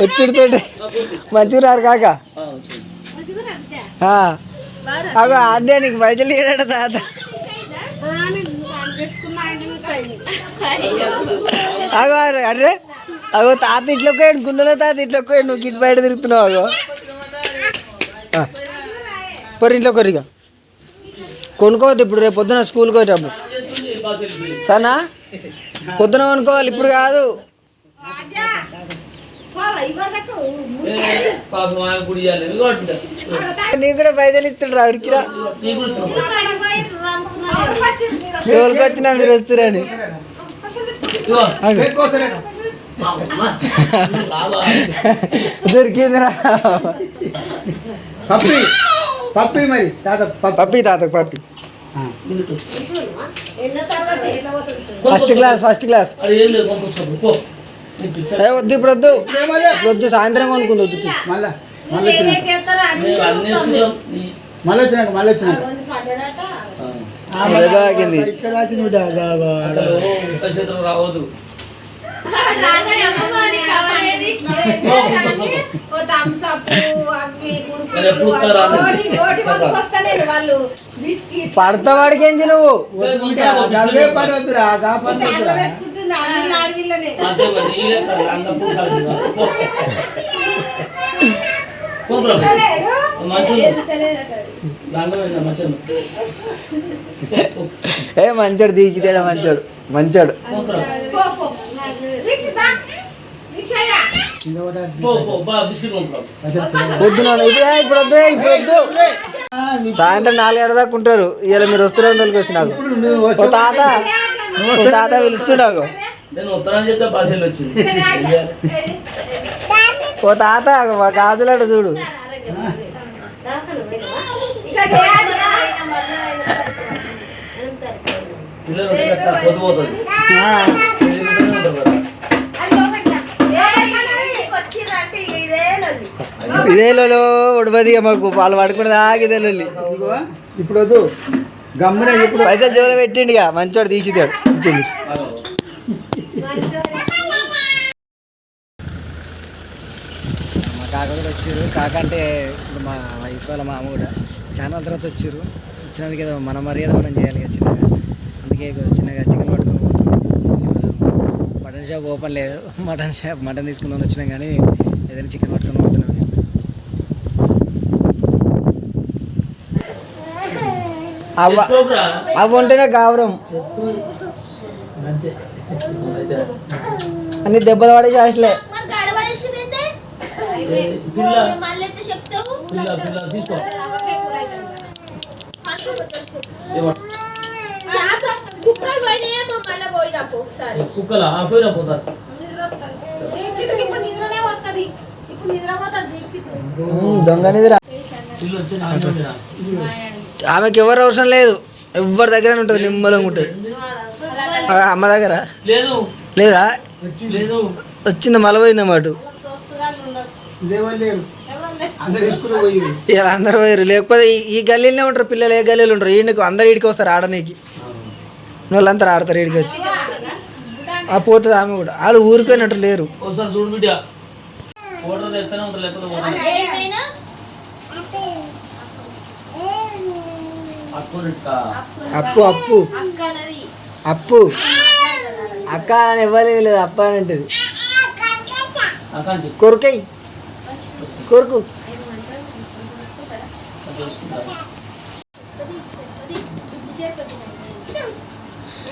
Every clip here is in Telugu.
వచ్చుడితోటి మంచిగా రారు కాక? అగో అదే నీకు పైసలు ఇయ్యడట తాత. అగో అరే, అగో తాత ఇట్లోకి పోయాడు గుండెలో తాత ఇట్లోకి పోయాడు నువ్వు గిట్ బయట తిరుగుతున్నావు అగో. పొరి ఇంట్లో కొరిగా కొనుక్కోవద్దు ఇప్పుడు రేపు పొద్దున స్కూల్కి వచ్చేటప్పుడు సరేనా? పొద్దున కొనుక్కోవాలి ఇప్పుడు కాదు. నీకు. కూడా పైసలు ఇస్తుండ్రా ఇస్తున్నాం. ఎవరికి వచ్చినా మీరు వస్తురని. దొరికిందిరా. పప్పి. పప్పి మరి. తాత పప్పి. తాత పప్పి. Minute. First class first class. అది ఏం వద్దు ఇప్పుడు వద్దు. వద్దు సాయంత్రం కొనుక్కుంది వద్దు మళ్ళా మళ్ళీ వచ్చినాక మళ్ళీ రావద్దు. పడతా నువ్వు? ఏ మంచోడు దీకితేడా మంచోడు మంచోడు. వద్దు నాన్న ఇప్పుడు వద్దు ఇప్పుడు వద్దు. సాయంత్రం నాలుగు ఏడు దాకా ఉంటారు. ఇవాళ మీరు వస్తున్నారని తొలికి వచ్చి నాకు. తాత. తాత పిలుస్తున్నావు. ఓ తాత మా గాజులాట చూడు. ఇదే లోలో ఉడబది మాకు వాళ్ళు పడుకునే దాకా ఇదే లొల్లి ఇప్పుడు వద్దు. గమ్మున ఇప్పుడు పైసలు జోలో పెట్టిండు ఇక మంచోడు తీసిదాడు ఇచ్చిండు. మా కాక కూడా వచ్చారు కాక అంటే ఇప్పుడు మా వైఫ్ వాళ్ళ మామ కూడా. చాలా తర్వాత వచ్చారు వచ్చినందుకు ఏదో మన మర్యాద మనం చేయాలి కదా చిన్నగా. అందుకే చిన్నగా చికెన్ పట్టుకొని పోతున్నాం. మటన్ షాప్ ఓపెన్ లేదు. మటన్ షాప్ మటన్ తీసుకుందాం వచ్చినాం కానీ ఏదైనా చికెన్ పట్టుకొని పోతున్నాం. అవ్వ చేసుకోకురా. అవి ఉంటేనే గావరం. అన్ని దెబ్బలు పడే చాయిస్లే. కుక్కలు? పోయినా పోతారు ఇప్పుడు నిద్ర. ఆమెకి ఎవరు అవసరం లేదు. ఎవరి దగ్గర ఉంటుంది నిమ్మలంగా ఉంటుంది. అమ్మ దగ్గర? లేదు. లేదా? లేదు. వచ్చింది మలపోయింది మాట లేవరు లేరు అందరు స్కూల్ పోయింది. ఇలా అందరూ పోయారు లేకపోతే ఈ- గల్లీలోనే ఉంటారు పిల్లలు ఏ గల్లీలు ఉంటారు? ఈయనకు అందరు ఈడికి వస్తారు ఆడనీకి. వాళ్ళంతా ఆడతారు ఈడికి వచ్చి. ఆ పోతుంది ఆమె కూడా. వాళ్ళు ఊరిపోయినట్టు లేరు ఒకసారి చూడు బిడ్డ ఓటర్ తెస్తూనే ఉంటారు లేకపోతే పోతారు. ఏమైనా అక్కురిట్కా. అప్పు అప్పు. అప్పు. అక్క అని ఇవ్వలేదు లేదు అప్ప అని అంటది. కొరుకై. కొరుకు. అది చూసుకుంటా.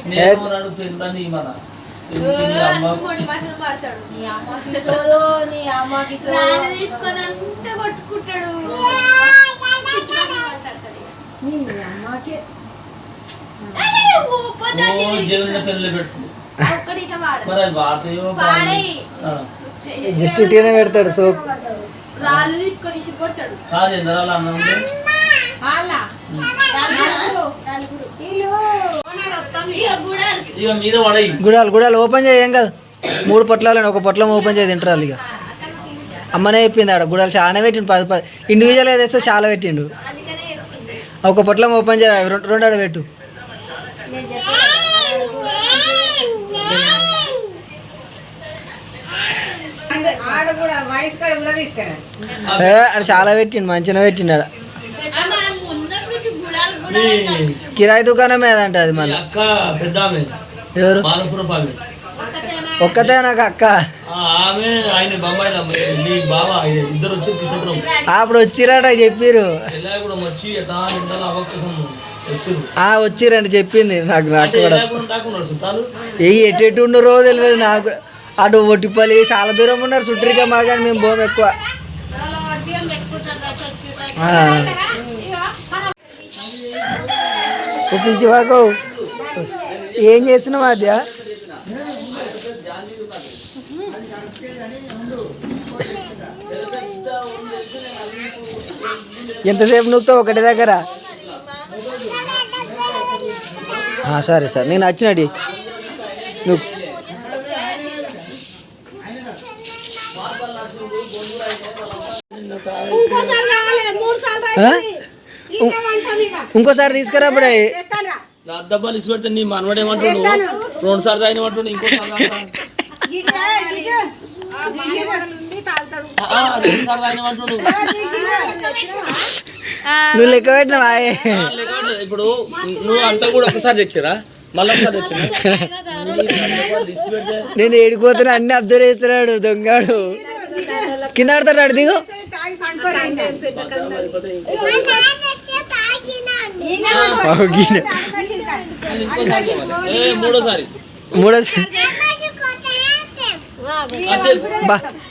నేను జస్ట్ ఇటీనే పెడతాడు సో రాళ్ళు తీసుకొని ఇసిపోతాడు కాదు ఎందరాలు అన్నం గుడాలు గుడాలు ఓపెన్ చేయం కదా మూడు పొట్లాలని ఒక పొట్లం ఓపెన్ చేసి తింటారు ఇక. అమ్మనే చెప్పింది ఆడ గుడాలు చాలా పెట్టిండు. పది పది. ఇండివిజువల్గా తెస్తే చాలా పెట్టిండు. ఒక పొట్లం ఓపెన్ చేయ రెండు రెండు ఆడ పెట్టు. చాలా పెట్టిండు మంచిగా పెట్టిండు ఆడ. కిరాయి దుకాణం ఏదంట అది మళ్ళీ. ఎవరు? ఒక్కతే నాకు అక్క. ఆ, ఆమె ఆయన బొమ్మాయిల మీ బావ ఆయన ఇద్దరు వచ్చి తీసుకుంటాం అప్పుడు వచ్చిరట చెప్పిర్రు ఎలా కూడా వచ్చి ఎట్లా నిండాలి అవకాశం వచ్చిర్రు ఆ వచ్చిరండి చెప్పింది నాకు నాకు కూడా. ఏ ఎటు ఎటు ఉండరో తెలియదు నాకు. అటు ఒట్టిపల్లి చాలా దూరం ఉన్నారు చుట్టరిగా మా కానీ మేము పోము ఎక్కువ. పిచ్చివాకు ఏం చేస్తున్నావు అద్య ఎంతసేపు నువ్వుతో ఒకటి దగ్గర? సరే సరే. నేను వచ్చినడి నువ్వు ఇంకోసారి ఇంకోసారి తీసుకురా అప్పుడే. చేస్తాను రా. నా మనవాడు ఏమంటాడు? రెండు సార్లు తాగిన అంటాడు నువ్వు లెక్క పెట్టినావా? ఏ? ఇప్పుడు నువ్వు అంతా కూడా ఒకసారి తెచ్చిరా? మళ్ళీ నేను ఏడిపోతున్నా అన్ని అబ్జర్వ్ చేస్తున్నాడు దొంగాడు. కింద ఆడతాడు దిగు. మూడోసారి. మూడో బా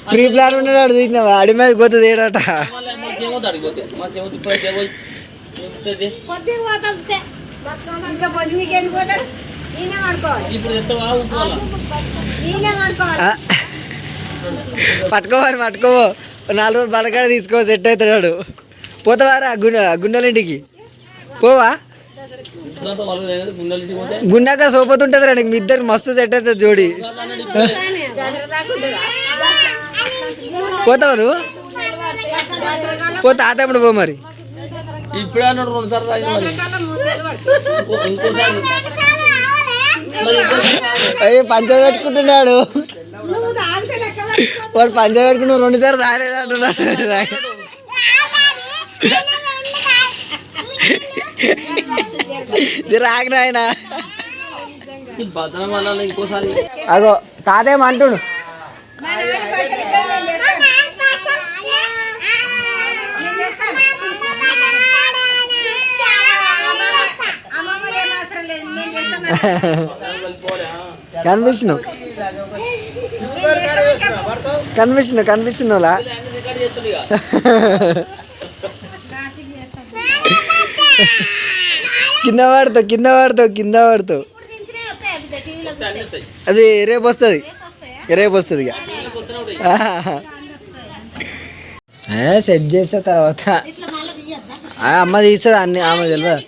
ప్రీ ప్లాన్ ఉన్నాడు చూసినావా అడి మీద పోతుంది ఏడట మళ్ళీ మాకేమో అడిగిపోతే మాకేమో ఇప్పుడైతే పోయి ఏముంటుంది? కొద్దిగా పోతాం తే. ఇంకా పొద్దుకి వెళ్ళిపోతాడు ఈయన పడుకోవాలి ఇప్పుడు ఎత్తవా ఉప్పుకోవాలా ఈయన పడుకోవాలి ఆ. పట్టుకోవాలి పట్టుకోవో. నాలుగు రోజులు బలకాడ తీసుకో సెట్ అవుతున్నాడు పోతావారా గుండె గుండెలింటికి? పోవా? గుండాక సోపోతుంటుంది రా నీకు మీ ఇద్దరు మస్తు సెట్ అవుతుంది జోడి. పోతావు నువ్వు? పో తాతప్పుడు పో మరి. ఇప్పుడే అన్నాడు రెండు సార్లు మరి. అయ్యో పంచర్ పెట్టుకుంటున్నాడు. వాడు పంచర్ పెట్టుకుని రెండు సార్లు తాగలేదు అంటున్నాడు. ఇంకోసారి అగో తాతేం కనిపిస్తును కనిపిస్తును కనిపిస్తున్నావు కనిపిస్తున్నావు కనిపిస్తున్నావులా కింద పడతావు కింద పడతావు కింద పడతావు. అది రేపు వస్తుంది. రేపు వస్తుంది ఇక. సెట్ చేస్తే తర్వాత. అమ్మ తీస్తుంది అన్ని ఆమె తెలియదు?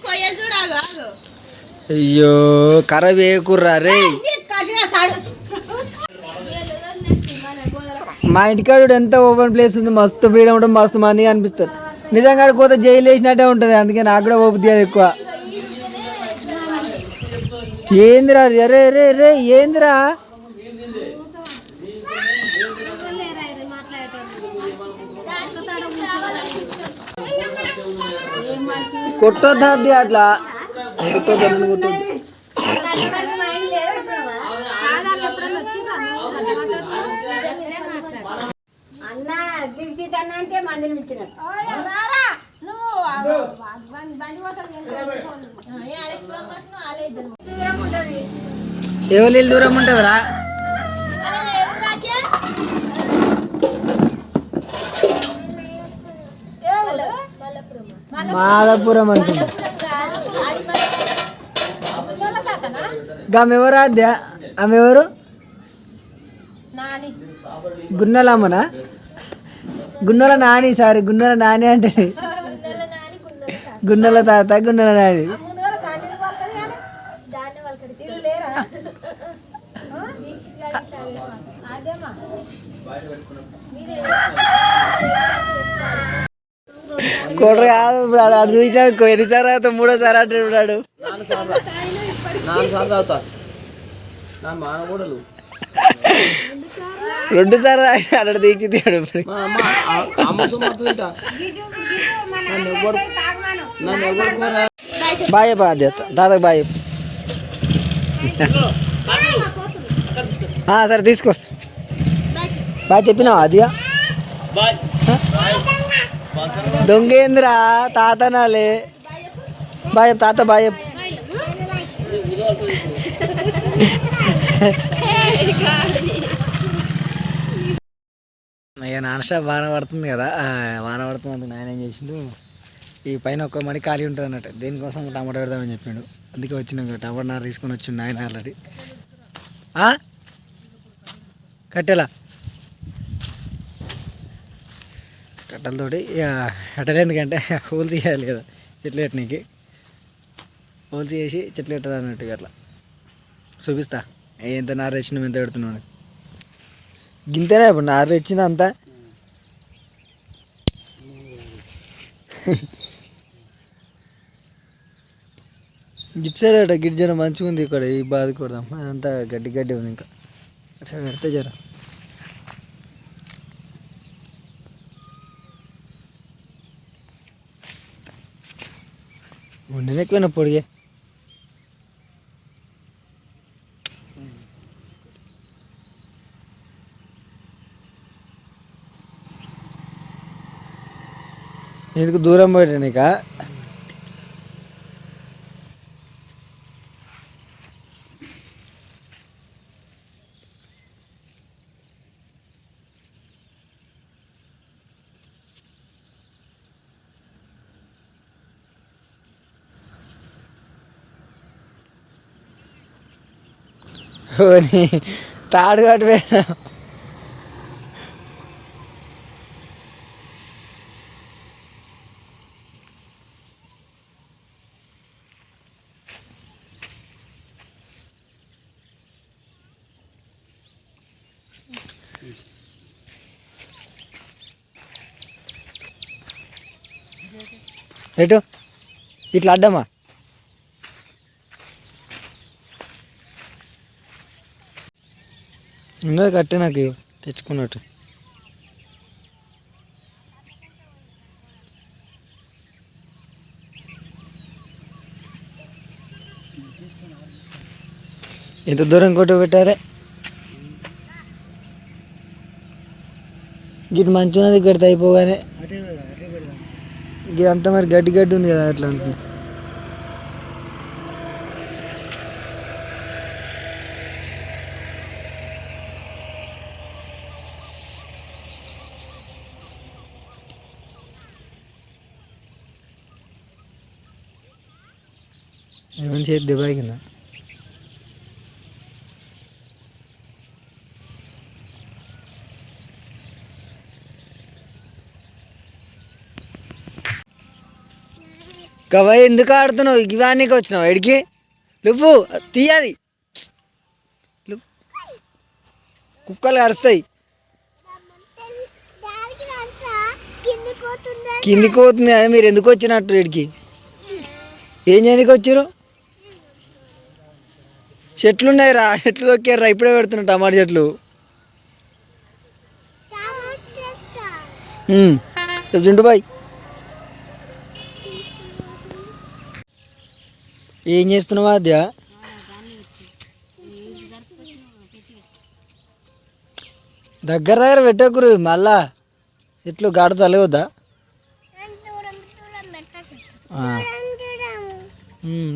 అయ్యో ఖరాబ్ ఏ కుర్రా రే? మా ఇంటికాడ ఎంత ఓపెన్ ప్లేస్ ఉంది మస్తు ఫ్రీడమ్ ఉంటుంది మస్తు మంది అనిపిస్తారు నిజంగా పోతే జైలు వేసినట్టే ఉంటుంది అందుకే నాకు కూడా ఓపు అది ఎక్కువ. ఏందిరా? అరే రే రే ఏందిరా? కొట్టొద్దు అట్లా? కొట్టొద్దు అట్లా కొట్టొద్దు అన్న దిల్సిట్ అన్న అంటే మందిని ఇచ్చినట్టు ఎవరు దూరం ఉంటుందిరా? మాదాపురం అంటుంది. ఆమె ఎవరు ఆద్య? ఆమె ఎవరు? గున్నలమ్మనా? గున్నెల నాని సారీ గున్నెల నాని అంటే గున్నెల తాత గున్నెల నాని. కొట్ర కాదు ఇప్పుడు ఆడు చూసినాడు ఎన్నిసార్లు అవుతావు మూడోసారి అంటున్నాడు రెండు సార్లు అక్కడ తీర్చి తీయడు ఇప్పుడు. బాయ్ బాధ్యత దాదాపు బాయ్ ఆ, సరే తీసుకొస్తా. బాగా చెప్పినావా బాయ్. దొంగేంద్రా తాతనాలే. బాయ్ చెప్పు, తాత బాయ్ చెప్పు. ఇక నాన్ స్టాప్ వాన పడుతుంది కదా వాన పడుతుంది అంటే నాయన ఏం చేసిండు ఈ పైన ఒక్క మడి ఖాళీ ఉంటుంది అన్నట్టు. దేనికోసం టమాటా పెడదామని చెప్పిండు అందుకే వచ్చిన టమాటా నార తీసుకొని వచ్చిండు ఆయన ఆల్రెడీ. కట్టెలా? కట్టలతోటి ఇక కట్టెలు ఎందుకంటే హోల్ తీయాలి కదా చెట్లు పెట్టనీకి. హోల్ చేసి చెట్లు పెట్టదు అన్నట్టు అట్లా. చూపిస్తా. ఎంత నార తెచ్చినాం ఎంత పెడుతున్నాను గింతేనా ఇప్పుడు నార తెచ్చింది అంతా? గిట్ సైడ్ అట మంచిగా ఉంది ఇక్కడ ఈ బాధ కొడదాం. అదంతా గడ్డి గడ్డి ఉంది ఇంకా. అట్లా పెడితే జర. ఉండేది ఎక్కువైనా పొడిగే ఎందుకు దూరం పోయినా పోనీ తాడు కట్టిపోయినా ఎటు? ఇట్లా అడ్డమా? ఉన్నది కట్టే నాకు తెచ్చుకున్నట్టు. ఎంత దూరం కొట్టు పెట్టారే? గిట్ మంచిగా ఉన్నది ఇక్కడ అయిపోగానే ఇదంతా మరి గడ్డి గడ్డి ఉంది కదా అట్లా అనుకో చేతి దుబాయ్ కింద. కవ ఎందుకు ఆడుతున్నావు? ఇవానికి వచ్చినావు ఎడికి నువ్వు తీయాలి. కుక్కలు అరుస్తాయి. కిందికి పోతుంది అది మీరు ఎందుకు వచ్చినట్టు ఇడికి? ఏం చేయడానికి వచ్చారు? చెట్లు ఉన్నాయి రా చెట్లు దొక్కారు రా ఇప్పుడే పెడుతున్నా టమాటా చెట్లు. చింటు బాయ్. ఏం చేస్తున్నావా అద్య దగ్గర దగ్గర పెట్టకురు మళ్ళా. చెట్లు గాడ తలవద్దా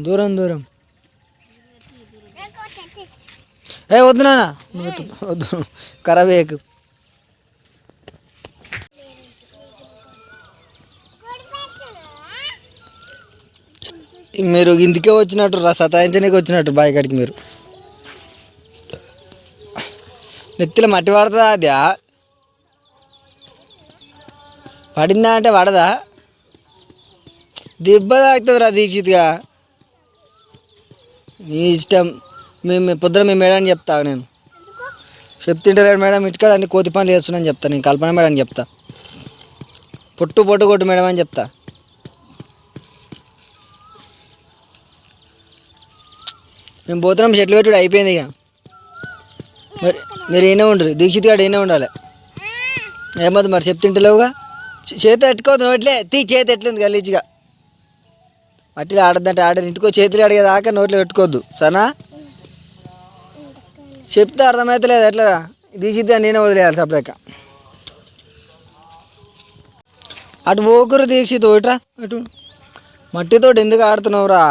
దూరం దూరం. ఏ వద్దు నాన్న. వద్దు ఖరాబ్ మీరు ఇందుకే వచ్చినట్టు రా సతాయించడానికి వచ్చినట్టు బాయికాడికి మీరు. నెత్తిలో మట్టి పడుతుందా అది? పడిందా అంటే పడదా? దెబ్బ తాగుతుంది రా దీక్షిత్గా. నీ ఇష్టం. మేము పొద్దున మీ మేడం చెప్తా నేను. చెప్తుంటారు మేడం ఇటుకాడ అన్ని కోతి పనులు చేస్తున్నాను చెప్తా నేను కల్పన మేడం చెప్తా. పొట్టు పొట్టు కొట్టు మేడం అని చెప్తా. మేము పోతున్నాం చెట్లు పెట్టుడు అయిపోయింది ఇక. మరి మీరు ఏనే ఉండరు దీక్షిత్ గారు ఏనే ఉండాలి. ఏమద్దు మరి చెప్తుంటలేవుగా చేతి ఎట్టుకోవద్దు నోట్లే తీ చేతి ఎట్లుంది గలీజ్గా మట్టిలో ఆడద్దంటే ఆడని ఇంటికో చేతులు అడిగేదాకా నోట్లో పెట్టుకోవద్దు సరేనా? చెప్తే అర్థమవుతలేదు ఎట్లా? తీసిద్దా నేనే వదిలేయాలి సపరేక అటు పోకురు దీక్షిత్ ఇట్రా అటు. మట్టితోటి ఎందుకు ఆడుతున్నావురా?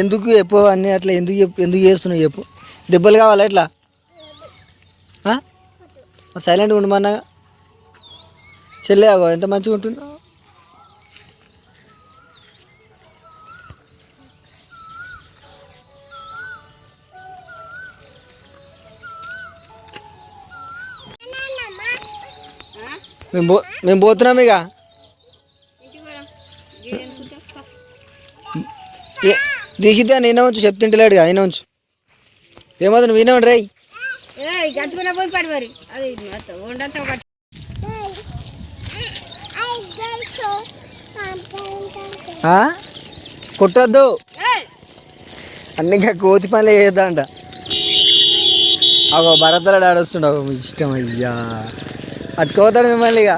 ఎందుకు చెప్పు అన్నీ అట్లా ఎందుకు చెప్పు ఎందుకు చేస్తున్నావు చెప్పు. దెబ్బలు కావాలా ఎట్లా? సైలెంట్గా ఉండమన్నా చెల్లె ఎంత మంచిగా ఉంటుంది. మేము పో మేము పోతున్నాం ఇక. తీసిద్దా నేనే ఉంచు చెప్తుంటలేడుగా ఆయన ఉంచు ఏమవుతుంది? నువ్వు వినే రై రేయ్ గట్టుకున్న అన్ని ఇంకా కోతి పనులు చేద్దాంట. అగో భరతలాడు ఆడొస్తుండవు ఇష్టం అయ్యా. అట్టుకోతాడు మిమ్మల్ని ఇక